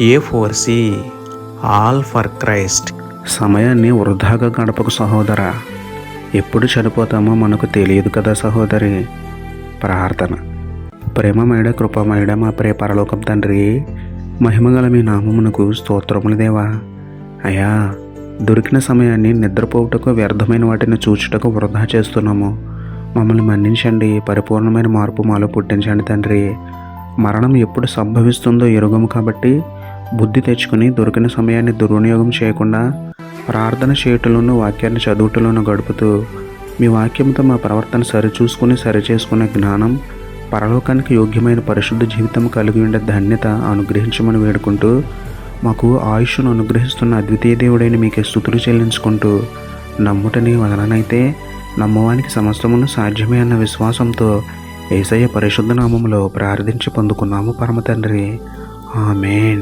A four C all for Christ సమయాన్ని వృధాగా గడపకు సహోదర. ఎప్పుడు చనిపోతామో మనకు తెలియదు కదా సహోదరి. ప్రార్థన. ప్రేమమైడ కృపమైడ మా ప్రే పరలోకం తండ్రి. మహిమగల మీ నామమునకు స్తోత్రములు దేవా. అయ్యా దొరికిన సమయాన్ని నిద్రపోవుటకు వ్యర్థమైన వాటిని చూచుటకు వృధా చేస్తున్నాము. మమ్మల్ని మన్నించండి పరిపూర్ణమైన మార్పు మాలో పుట్టించండి తండ్రి. మరణం ఎప్పుడు సంభవిస్తుందో ఎరుగము కాబట్టి బుద్ధి తెచ్చుకుని దొరికిన సమయాన్ని దుర్వినియోగం చేయకుండా ప్రార్థన చేయటంలోనూ వాక్యాన్ని చదువుటలోనూ గడుపుతూ మీ వాక్యంతో మా ప్రవర్తన సరిచూసుకుని సరిచేసుకునే జ్ఞానం పరలోకానికి యోగ్యమైన పరిశుద్ధ జీవితం కలిగి ఉండే ధన్యత అనుగ్రహించమని వేడుకుంటూ మాకు ఆయుష్ను అనుగ్రహిస్తున్న అద్వితీయ దేవుడైన మీకే స్థుతులు చెల్లించుకుంటూ నమ్ముటని వదలనైతే నమ్మవానికి సమస్తమును సాధ్యమే అన్న విశ్వాసంతో ఏసయ్య పరిశుద్ధ నామంలో ప్రార్థించి పొందుకున్నాము పరమ తండ్రి ఆమెన్.